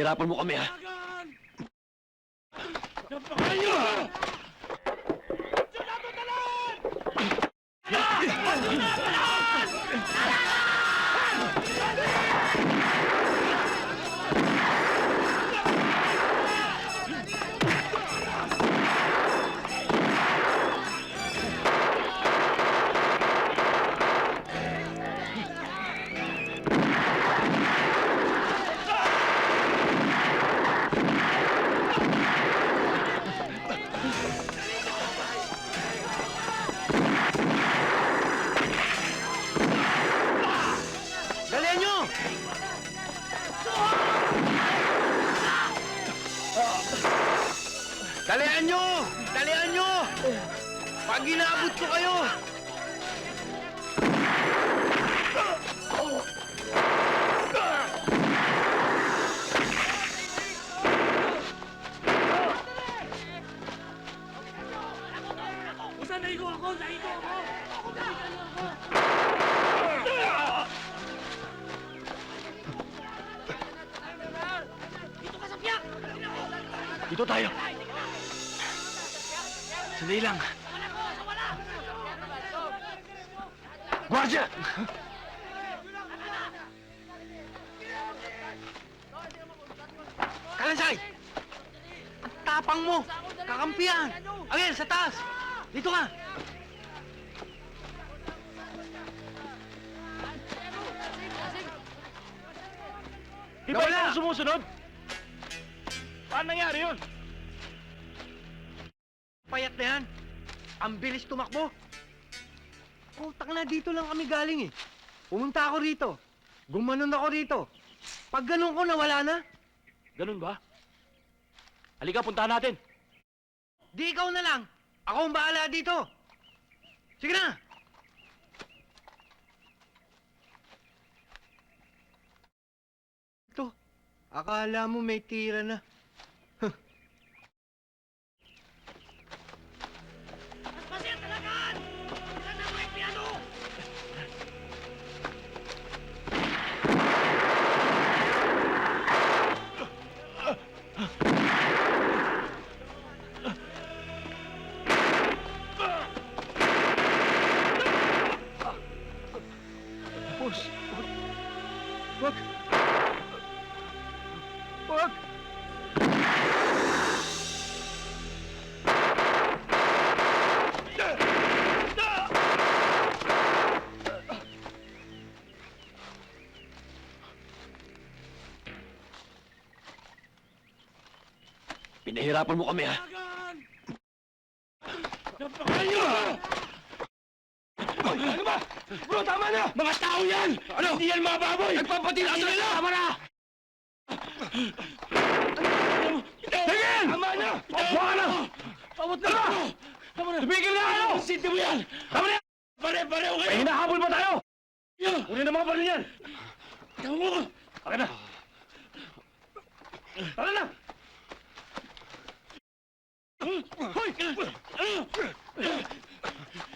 Pinahirapan mo kami, ha? Dalihan nyo! Dalihan nyo! Pag inabot ko kayo! Dito tayo. Sandali lang. Gwardiya! Kalansay! Ang tapang mo! Kakampiyan! Again, sa taas! Dito ka! Di ba ikaw sumusunod? Paano nangyari yun? Payat na yan! Ang bilis tumakbo! Putang na, dito lang kami galing eh. Pumunta ako rito. Gumanon ako rito. Pag ganun ko, nawala na. Ganun ba? Halika, puntahan natin. Di ikaw na lang. Ako ang bahala dito. Sige na. Ito, akala mo may tira na. Pinahirapan mo kami, ha? Ano ba? Bro, tama na! Mga tao yan! Ano? Hindi yan mga baboy! Nagpapatila sila! Tama na! Tigil! Tama na! Tama na! Tama na! Tama na! Tumigil na kayo! Sinti mo yan! Tama na! Pare, pareho kayo! May hinahabol pa tayo! Kunin na mga baril yan! Tama mo! Tara na! Tara na!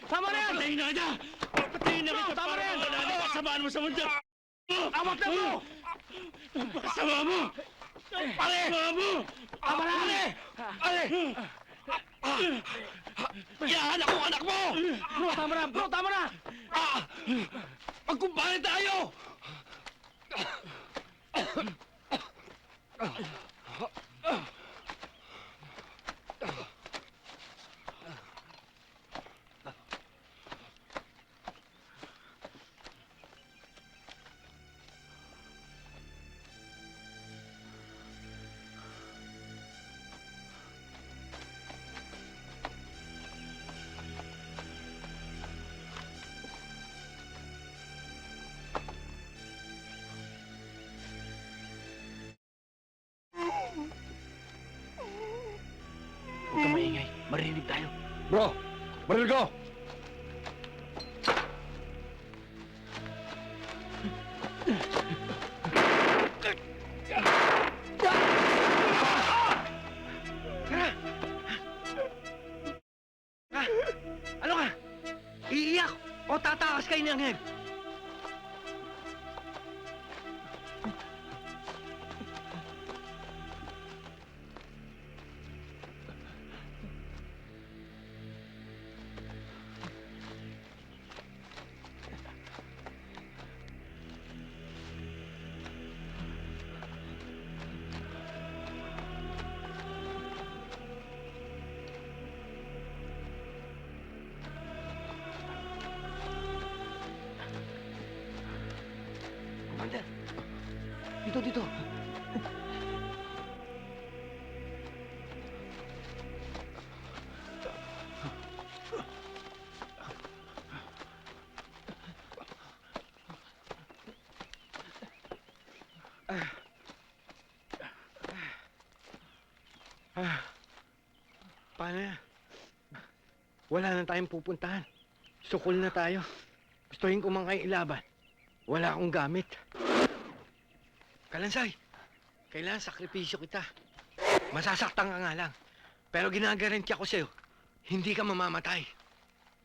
Tama na yan! Patayin na kita! Patayin na kita! Tama na yan! Kasamaan mo sa mundo! Awak na mo! Kasama mo! Pare! Kasama mo! Tama na! Pare! Pare! Yan ako anak mo! Bro, tama na! Bro, tama na! Ah! Magkumpare tayo! Huwag Marinig tayo. Bro, baril ko! Ano ka? Iiyak o tatakas kayo ng head? Dito, dito. Paano yan? Wala na tayong pupuntahan. Sukol na tayo. Gustuhin ko man kayo ilaban. Wala akong gamit. Kalansay, kailangan sakripisyo kita. Masasaktan ka nga lang. Pero ginagarantiya ko sa'yo, hindi ka mamamatay.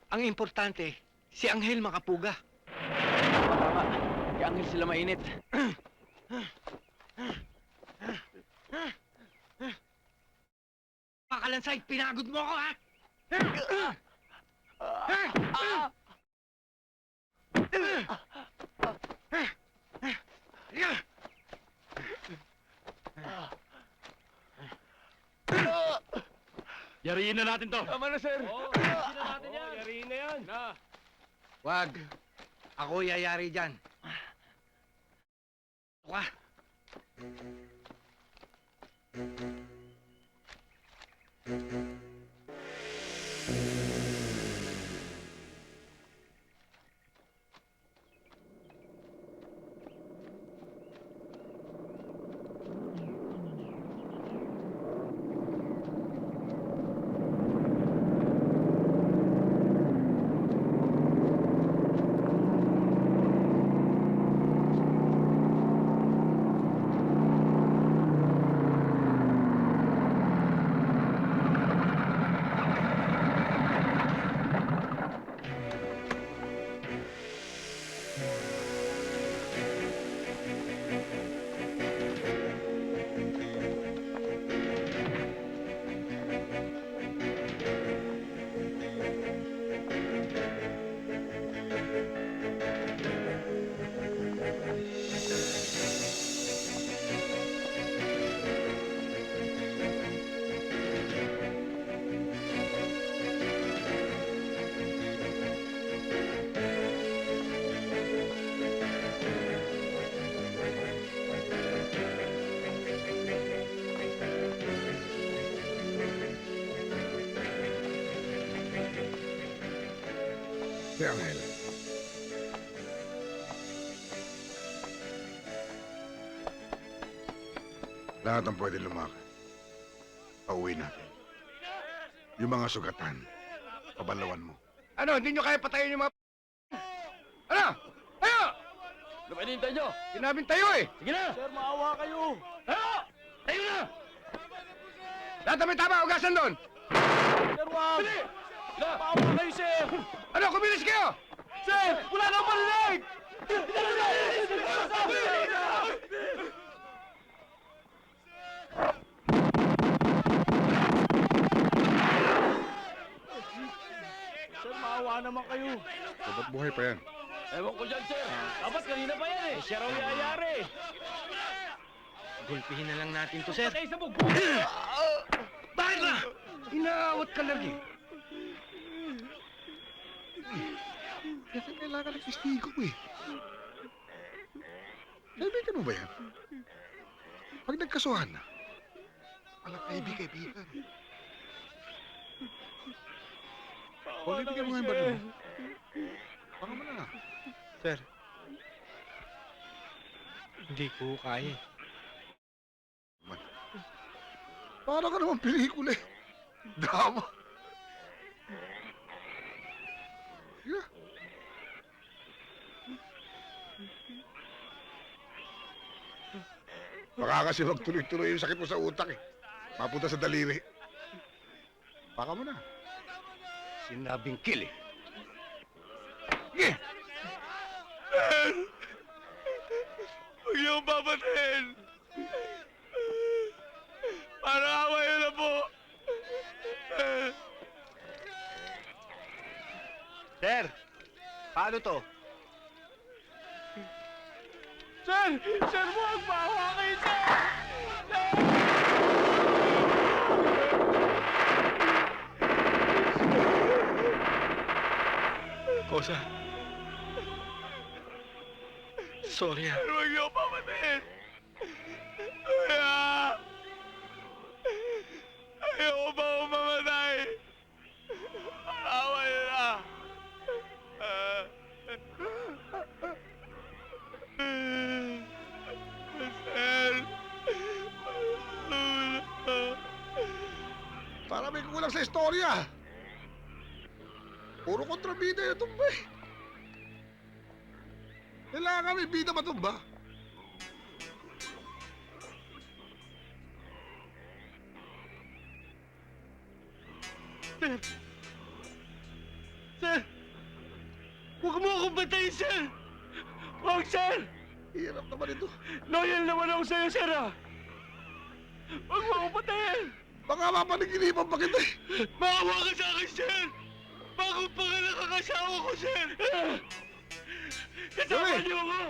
Ang importante, si Anghel makapuga. Tama, si Anghel sila mainit. Pakalansay, pinagod mo ako, ha? Yariin na natin to. Tama na, sir. Oo, yariin na natin yan. Yariin na yan. Na. Wag. Ako yayari dyan. Ito ka. Si Angel. Lahat ang pwede lumakad. Pauwi natin. Yung mga sugatan, pabalawan mo. Ano, hindi nyo kaya patayin yung mga... Ano? Tayo! Ano ba hinihintay nyo? Sinabing tayo eh! Sige na. Sir, maawa kayo. Tayo! Tayo na! Lahat na may tama, ugasan doon! Sir, wag! Bili! Maawa kayo, sir! Ano, kumilis kayo! Sir! Wala nang palinig! Sir, maawa naman kayo. Sabat buhay pa yan. Ewan ko dyan, sir. Dapat kanina pa yan eh. Siya raw yayari. Gulpihin na lang natin to, sir. Patay sa bug. Bakit ba? Inaawat ka lagi. Kasi kailangan ng testigo eh. Kaibigan mo ba yan? Pag nagkasuhan na, walang kaibig-kaibigan. Kung ibigyan mo nga yung baril mo, baka mo na. Sir, hindi ko kaya. Para ka naman pelikula eh. Drama. Yeah. Baka kasi magtuloy-tuloy yung sakit mo sa utak eh. Mapunta sa daliri. Baka mo na. Sinabing kill eh. Yeah. Huwag niyo akong Paano to? Sir! Sir, huwag mahawa kayo, sir! Sir! Kosa. Sorry ah. Huwag niyo pamatayin. Kuya! Ayaw ba istorya. Puro kontrabida yung tumba eh. Kailangan may bida matumba. Sir! Sir! Huwag mo akong batayin, sir! Huwag, sir! Hirap naman ito. Loyal naman ako sa'yo, sir, ah! Huwag mo akong patayin! Baka mapanaginipan pa kita eh. Maawa ka sa akin, sir! Bago pa ka nakakasawa ko, sir! Kasama niyo ako!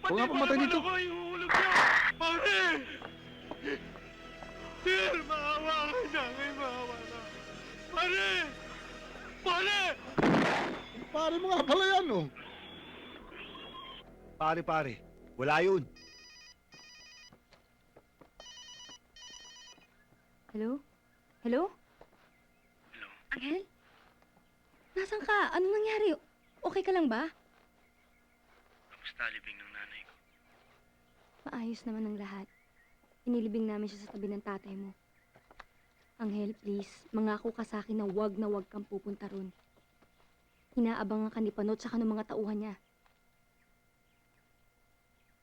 Huwag nga pumatay dito. Ako, ihuhulog niyo! Pare! Sir, maawa ka sa akin, maawa ka! Pare! Pare! Pare mo nga pala yan oh. Pare, pare. Wala yun. Hello? Hello? Hello? Angel? Nasaan ka? Anong nangyari? Okay ka lang ba? Kamusta libing ng nanay ko? Maayos naman ang lahat. Inilibing namin siya sa tabi ng tatay mo. Angel, please, mangako ka sa akin na wag na wag kang pupunta ron. Inaabangan ka ni Panot sa ng mga tauhan niya.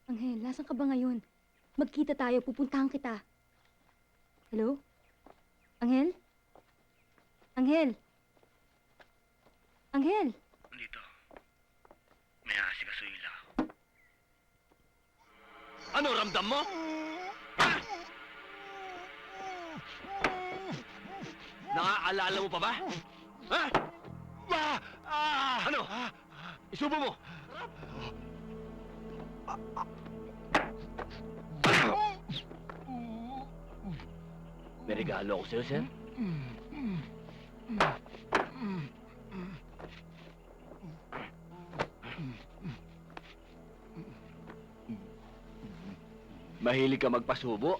Angel, nasan ka ba ngayon? Magkita tayo, pupuntahan kita. Hello? Angel? Angel? Angel? Dito. May asikasuhin lang ako. Ano, ramdam mo? Ha? Nakaalala mo pa ba? Ha? Ah! Ah! Ano? Isubo mo! May regalo ako sa'yo, sir. Mahilig ka magpasubo?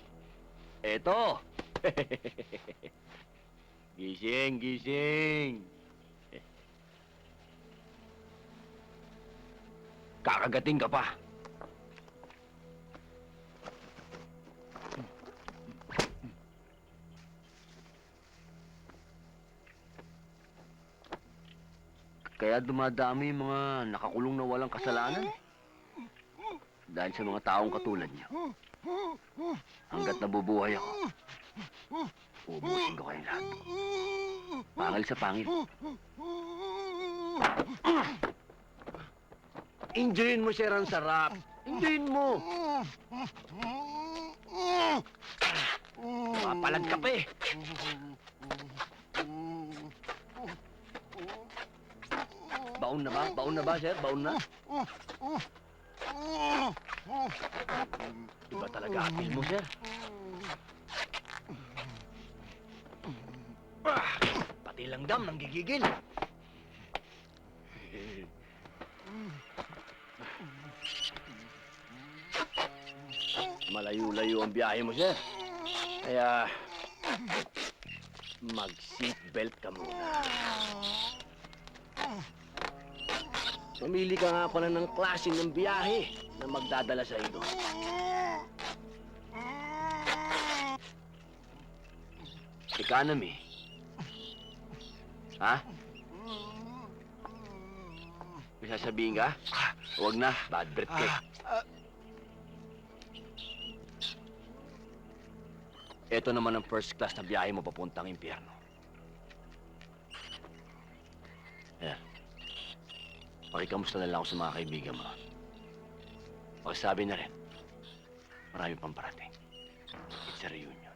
Eto! gising, gising! Kakagating ka pa. Kaya dumadami yung mga nakakulong na walang kasalanan. Dahil sa mga taong katulad niyo. Hanggat nabubuhay ako, ubusin ko kayo lahat. Pangil sa pangil. Enjoyin mo, sir, ang sarap. Enjoyin mo. Mapalag ka pa eh. Baon na ba? Baon na ba, sir? Baon na? Iba talaga apil mo, sir. Ah, pati lang dam nang gigigil. Malayo-layo ang biyahe mo, sir. Kaya, mag-seatbelt ka muna. Mamili ka nga pala ng klase ng biyahe na magdadala sa iyo. Economy. Ha? May sasabihin ka? Huwag na, bad breath ka. eh. Ito naman ang first class na biyahe mo papuntang impyerno. Pakikamusta na lang ako sa mga kaibigan mo. Pakisabi na rin, marami pang parating. It's a reunion.